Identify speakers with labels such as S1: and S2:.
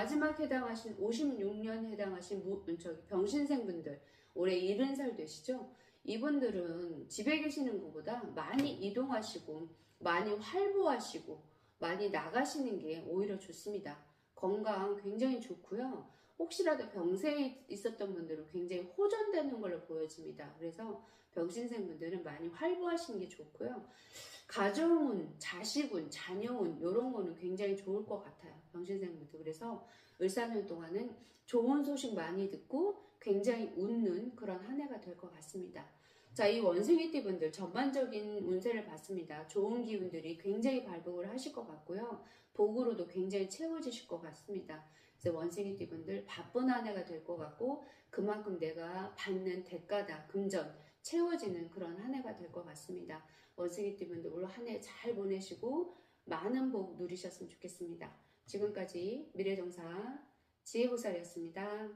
S1: 마지막 해당하신 56년 해당하신 무, 저기 병신생분들 올해 70살 되시죠? 이분들은 집에 계시는 것보다 많이 이동하시고 많이 활보하시고 많이 나가시는 게 오히려 좋습니다. 건강 굉장히 좋고요. 혹시라도 병세에 있었던 분들은 굉장히 호전되는 걸로 보여집니다. 그래서 병신생 분들은 많이 활보하시는 게 좋고요. 가정운, 자식운, 자녀운 이런 거는 굉장히 좋을 것 같아요. 병신생분들. 그래서 을사년 동안은 좋은 소식 많이 듣고 굉장히 웃는 그런 한 해가 될 것 같습니다. 자, 이 원생이띠 분들 전반적인 운세를 봤습니다. 좋은 기운들이 굉장히 발복을 하실 것 같고요. 복으로도 굉장히 채워지실 것 같습니다. 그래서 원생이띠 분들 바쁜 한 해가 될 것 같고 그만큼 내가 받는 대가다, 금전 채워지는 그런 한 해가 될 것 같습니다. 원생이띠 분들 올 한 해 잘 보내시고 많은 복 누리셨으면 좋겠습니다. 지금까지 미래정사 지혜보살이었습니다.